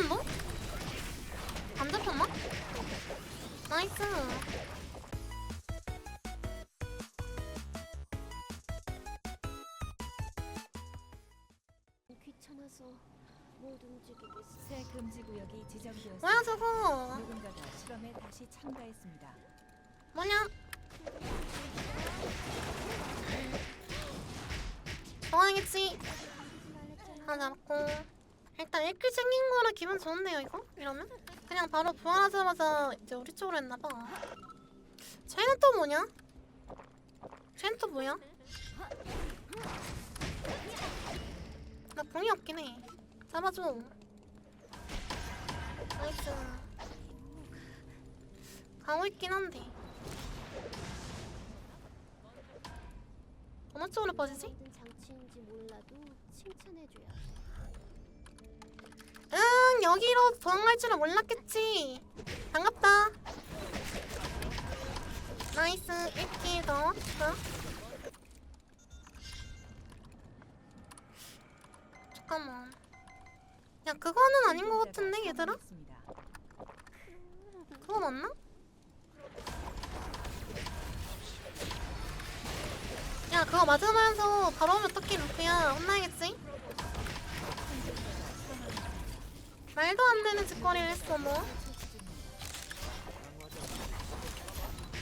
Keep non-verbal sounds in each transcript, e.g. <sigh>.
사일런도? 안 잡혔나? 나이스. 귀찮아서 못 움직이겠어. 새 금지 구역이 지정되었습니다. 뭐야 저거? 누군가가 실험에 다시 참가했습니다. 뭐냐? 좋아하겠지. 하나 잡고 일단 1킬 챙긴 거라 기분 좋은데요 이거? 이러면? 그냥 바로 부활하자마자 이제 우리 쪽으로 했나봐 쟤는 또 뭐냐? 쟤는 또 뭐야? 나 공이 없긴 해 잡아줘 나이스 가고 있긴 한데 어느 쪽으로 빠지지? 장치인지 몰라도 칭찬해줘야. 응 여기로 도망갈 줄은 몰랐겠지 반갑다 나이스 1킬 더 어? 잠깐만 야 그거는 아닌 것 같은데 얘들아? 그거 맞나? 야 그거 맞으면서 바로 오면 어떡해 루프야 혼나야겠지? 말도 안 되는 짓거리를 했어 너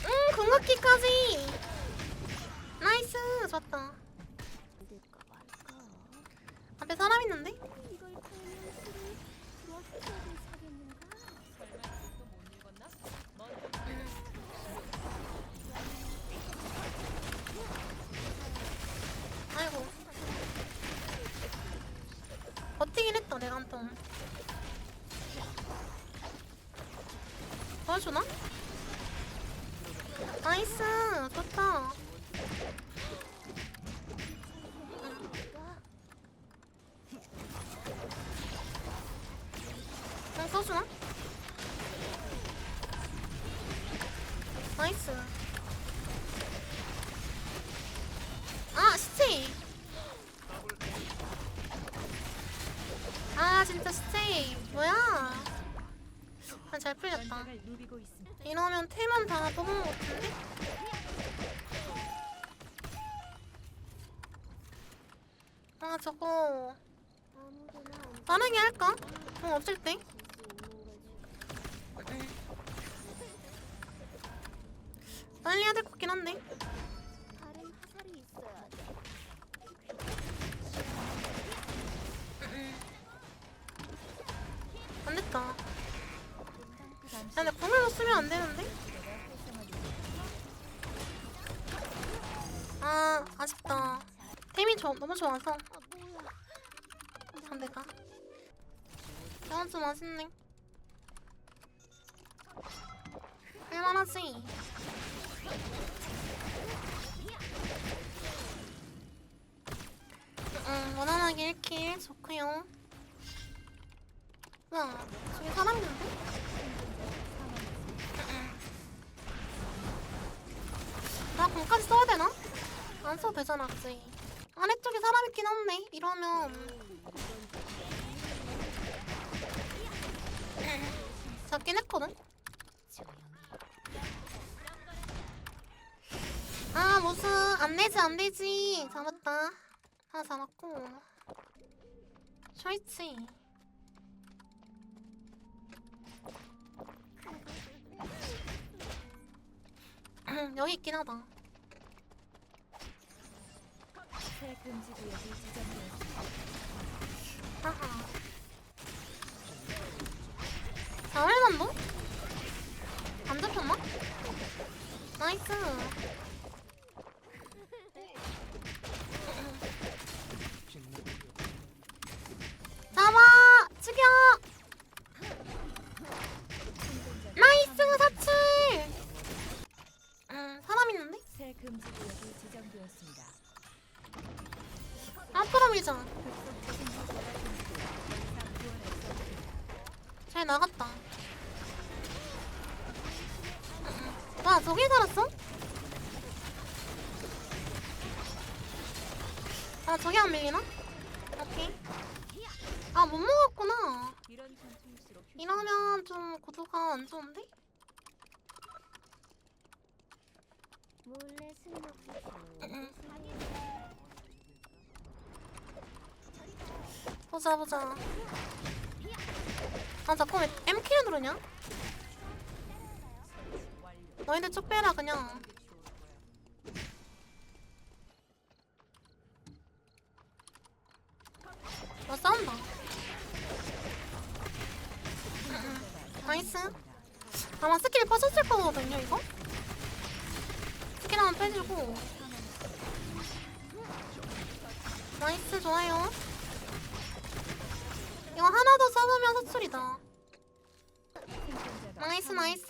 응, 궁극기까지! 나이스! 좋았다. 앞에 사람 있는데? 사겠는가? 아이고. 버티긴 했다, 내가 한 통. 도와주나? 나이스! 좋다. 응, 써주나? 나이스. 잘 풀렸다. 이러면 템은 다 뽑은 것 같은데? 아, 저거. 빠르게 할까? 공 없을 때? 지 빨리 해야 될 것 같긴 한데. 야, 근데 공을 못 쓰면 안 되는데? 아, 아쉽다. 템이 저, 너무 좋아서. 아? 상대가. 이건 좀 아쉽네. 할만하지? 응, 원활하게 1킬 좋고요. 와, 저기 사람 있는데? 나 공까지 써야 되나? 안 써도 되잖아, 그치? 아래쪽에 사람 있긴 한데, 이러면. 잡긴 했거든? 아, 무슨, 안 되지, 안 되지. 잡았다. 하나 잡았고. 쇼이치. <clears throat> 여기 있긴 하다. 새 금지 구역이 지정되었습니다. 하하. 자활만도? 안 잡혔나? 나이스. 잡아! 죽여! 나이스 사출! 음, 사람 있는데? 새 금지 구역이 지정되었습니다. 앞으로 밀자. 잘 나갔다. 와, 저기 살았어? 아, 저기 안 밀리나? 오케이. 아 못 먹었구나. 이러면 좀 구도가 안 좋은데? 몰래 술 먹고 응. 좋은 보자 보자. 아 자꾸 왜 M키를 누르냐? 너희들 쭉 빼라 그냥. 나 싸운다. 나이스. 아마 스킬 빠졌을 거거든요 이거? 스킬 한번 빼주고. 나이스 좋아요. 이거 하나 더 서출이다. 생존자가 나이스 나이스.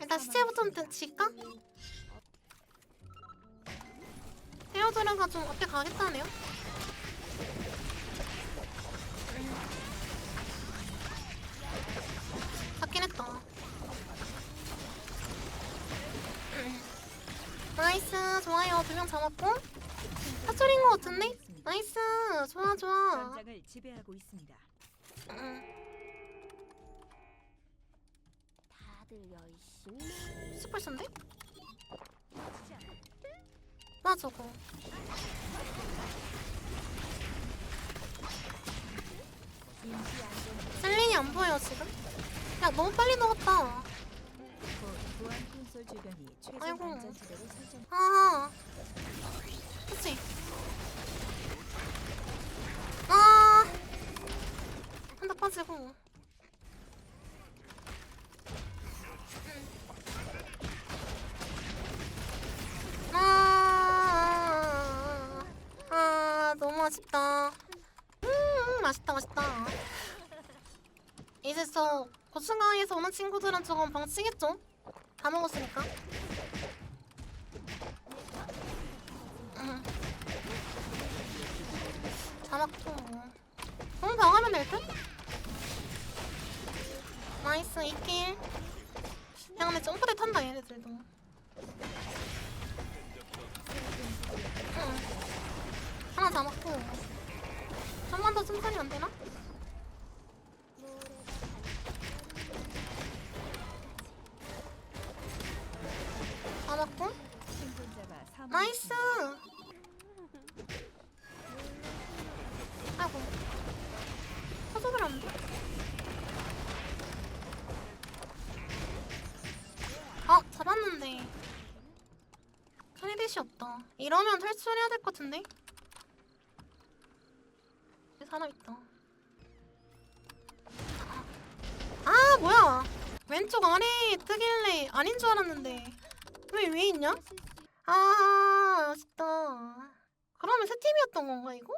일단 시체부터 일단 질까? 헤어드라가 좀 어깨 가겠다네요. 잡긴 했다. 나이스 좋아요 두 명 잡았고 사철인 것 같은데? 나이스 좋아 좋아. 전장을 지배하고 있습니다. 음, 다들 열심히 슈퍼신데? 나 저거. 인지 안전 셀린이 안 보여 지금? 야 너무 빨리 녹았다. 보안 콘솔 주변이 최종 아이고. 안전 지대로 설정. 아, 그치? 아, 한대 빠지고. 음. 아, 아, 너무 아쉽다. 음, 맛있다, 맛있다. 이제 저 고층강에서 오는 친구들은 조금 방치겠죠? 다 먹었으니까. 응. 잡았고 응 방하면 될 듯? 나이스 2킬. 야 근데 점프대 탄다 얘네들도. 응 하나 잡았고. 한 번더 천천히 안 되나? 잡았고. 나이스 아이고 터져버렸는데 아 잡았는데 크레딧이 없다 이러면 탈출해야 될 것 같은데? 여기 살아있다. 아 뭐야? 왼쪽 아래 뜨길래 아닌 줄 알았는데. 왜 위에 있냐? 아 아쉽다. 그러면 세 팀이었던 건가 이거?